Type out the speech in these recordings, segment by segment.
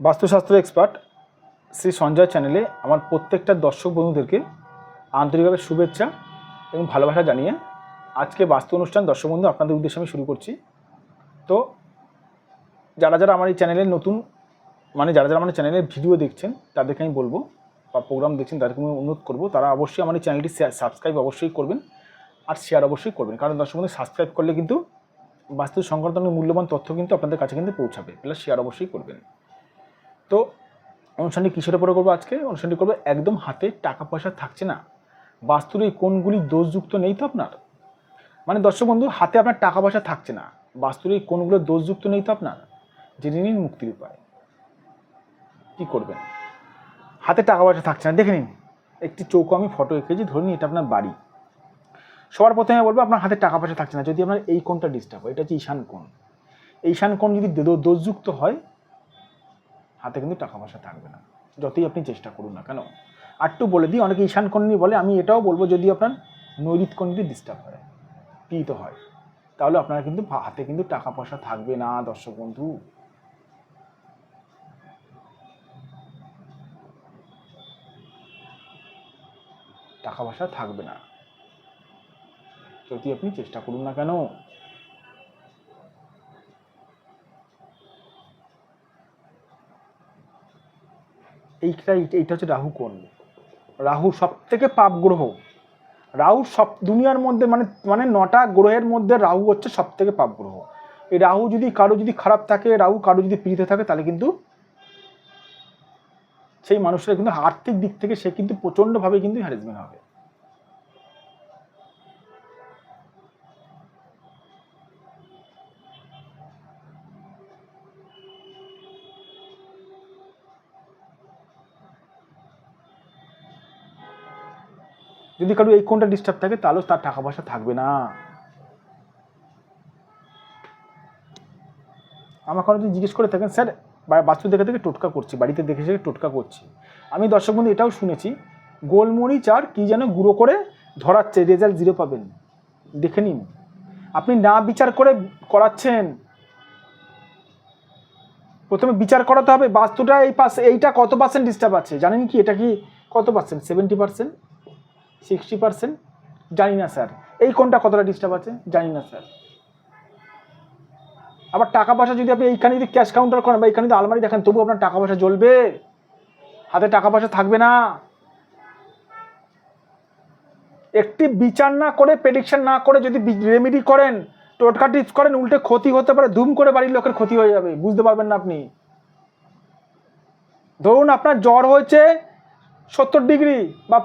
বাস্তুশাস্ত্র এক্সপার্ট শ্রী সঞ্জয় চ্যানেলে আমার প্রত্যেকটা দর্শক বন্ধুদেরকে আন্তরিকভাবে শুভেচ্ছা এবং ভালোবাসা জানিয়ে আজকে বাস্তু অনুষ্ঠান দর্শক বন্ধু আপনাদের উদ্দেশ্যে আমি শুরু করছি। তো যারা যারা আমার এই চ্যানেলে নতুন মানে যারা যারা আমার চ্যানেলের ভিডিও দেখছেন, তাদেরকে আমি বলব বা প্রোগ্রাম দেখছেন, তাদেরকে আমি অনুরোধ করব, তারা অবশ্যই আমার এই চ্যানেলটি সাবস্ক্রাইব অবশ্যই করবেন আর শেয়ার অবশ্যই করবেন। কারণ দর্শক বন্ধু সাবস্ক্রাইব করলে কিন্তু বাস্তু সংক্রান্ত মূল্যবান তথ্য কিন্তু আপনাদের কাছে কিন্তু পৌঁছাবে। প্লাস শেয়ার অবশ্যই করবেন। তো অনুষ্ঠানটি কিসের উপরে করব আজকে? অনুষ্ঠানটি করব একদম হাতে টাকা পয়সা থাকছে না। বাস্তুর এই কোনগুলি দোষযুক্ত নেই তো আপনার? মানে দর্শক বন্ধু, হাতে আপনার টাকা পয়সা থাকছে না। বাস্তুর এই কোনগুলো দোষযুক্ত নেই তো আপনার? জেনে নিন মুক্তির উপায়। কী করবেন? হাতে টাকা পয়সা থাকছে না। দেখে নিন, একটি চৌকো আমি ফটো এঁকেছি, ধরে নিন এটা আপনার বাড়ি। সবার প্রথমে বলব, আপনার হাতে টাকা পয়সা থাকছে না। যদি আপনার এই কোণটা ডিস্টার্ব হয়, এটা হচ্ছে ঈশান কোণ। ঈশান কোণ যদি দোষযুক্ত হয় হাতে কিন্তু টাকা পয়সা থাকবে না। যতই আপনি চেষ্টা করুন না কেন। একটু বলে দিই, অনেকে ঈশান নিয়ে বলে, আমি এটাও বলব যদি আপনার নৈরিত যদি ডিস্টার্ব হয়, পীড়িত হয়, তাহলে আপনার কিন্তু হাতে কিন্তু টাকা পয়সা থাকবে না, দর্শক বন্ধু। টাকা পয়সা থাকবে না। যদি আপনি চেষ্টা করুন না কেন। এইটা এইটা হচ্ছে রাহু কোণ। রাহু সব থেকে পাপ গ্রহ। রাহু সব, দুনিয়ার মধ্যে মানে মানে নটা গ্রহের মধ্যে রাহু হচ্ছে সব থেকে পাপ গ্রহ। এই রাহু যদি কারও যদি খারাপ থাকে, রাহু কারও যদি পীড়িত থাকে, তাহলে কিন্তু সেই মানুষটা কিন্তু আর্থিক দিক থেকে সে কিন্তু প্রচণ্ডভাবে কিন্তু হ্যারাসমেন্ট হবে। যদি কারও এই কোনটা ডিস্টার্ব থাকে, তাহলেও তার টাকা পয়সা থাকবে না। আমার যদি জিজ্ঞেস করে থাকেন, স্যার বাস্তু দেখে থেকে টোটকা করছি, বাড়িতে দেখে দেখে টোটকা করছি। আমি দর্শক বন্ধু, এটাও শুনেছি, গোলমরিচ আর কি যেন গুঁড়ো করে ধরাচ্ছে রেজাল্ট জিরো পাবেন। দেখে নিন। আপনি না বিচার করে করাচ্ছেন। প্রথমে বিচার করাতে হবে, বাস্তুটা এই পাশে, এইটা কত পার্সেন্ট ডিস্টার্ব আছে? জানেন কি, এটা কি কত percent seventy percent sixty percent জানি না, স্যার। এই কোনটা কতটা ডিস্টার্ব আছে? জানি না, স্যার। আবার টাকা পয়সা যদি আপনি এইখানে যদি ক্যাশ কাউন্টার করেন বা এইখানে যদি আলমারি দেখেন তবু আপনার টাকা পয়সা জ্বলবে। হাতে টাকা পয়সা থাকবে না। একটি বিচার না করে প্রেডিকশন না করে যদি রেমেডি করেন, টোটকা টিপস করেন, উল্টে ক্ষতি হতে পারে, ধুম করে বাড়ির লোকের ক্ষতি হয়ে যাবে। বুঝতে পারবেন না আপনি। ধরুন আপনার জ্বর হয়েছে সত্তর ডিগ্রি বা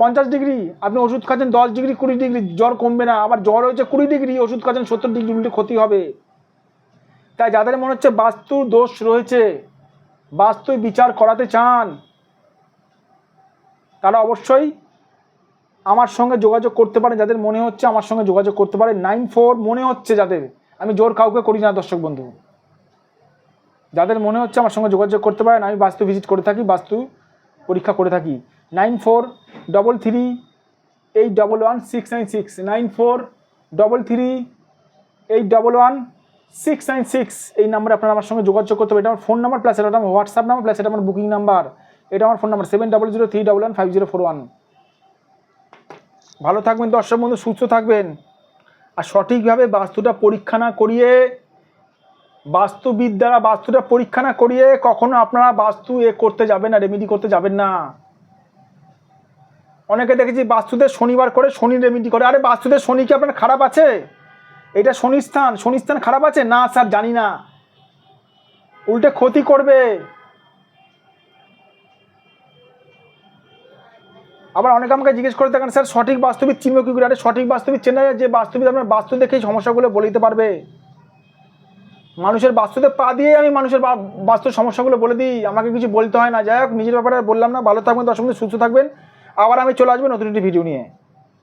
পঞ্চাশ ডিগ্রি, আপনি ওষুধ খাচ্ছেন দশ ডিগ্রি, কুড়ি ডিগ্রি, জ্বর কমবে না, আবার জ্বর হয়েছে কুড়ি ডিগ্রি, ওষুধ খাচ্ছেন সত্তর ডিগ্রি, উল্টে ক্ষতি হবে। তাই যাদের মনে হচ্ছে বাস্তুর দোষ রয়েছে বাস্তু বিচার করাতে চান, তারা অবশ্যই আমার সঙ্গে যোগাযোগ করতে পারেন। যাদের মনে হচ্ছে আমার সঙ্গে যোগাযোগ করতে পারে নাইন ফোর মনে হচ্ছে যাদের। আমি জোর কাউকে করি না, দর্শক বন্ধু। যাদের মনে হচ্ছে আমার সঙ্গে যোগাযোগ করতে পারেন, আমি বাস্তু ভিজিট করে থাকি, বাস্তু পরীক্ষা করে থাকি। Nine four double three eight double one six nine six. Nine four double three eight double one six nine six. এই নাম্বারে আপনারা আমার সঙ্গে যোগাযোগ করতে হবে এটা আমার ফোন নাম্বার, প্লাস এটা আমার হোয়াটসঅ্যাপ নাম্বার, প্লাস এটা আমার বুকিং নাম্বার। এটা আমার phone number, seven double zero three double one five zero four one. ভালো থাকবেন দর্শক বন্ধু, সুস্থ থাকবেন। আর সঠিকভাবে বাস্তুটা পরীক্ষা না করিয়ে বাস্তুবিদ দ্বারা বাস্তুটা পরীক্ষা না করিয়ে কখনো আপনারা বাস্তু এ করতে যাবেন না রেমিডি করতে যাবেন না। অনেকে দেখেছি বাস্তুতে শনিবার করে শনি রেমিডি করে। আরে বাস্তুতে শনি কি আপনার খারাপ আছে? এটা শনি স্থান শনি স্থান খারাপ আছে? না স্যার, জানি না। উল্টে ক্ষতি করবে। আবার অনেকে আমাকে জিজ্ঞেস করে থাকেন, স্যার, সঠিক বাস্তবিক চিনব কি করে? আরে সঠিক বাস্তবিক চেনা যায় যে বাস্তবিক আপনার বাস্তু দেখেই সমস্যাগুলো বলে দিতে পারবে। মানুষের বাস্তুতে পা দিয়ে আমি মানুষের বাস্তুর সমস্যাগুলো বলে দিই। আমাকে কিছু বলতে হয় না। যাই হোক, নিজের ব্যাপারে বললাম না। ভালো থাকবেন বন্ধু সুস্থ থাকবেন। আবার আমি চলে আসব নতুন একটি ভিডিও নিয়ে।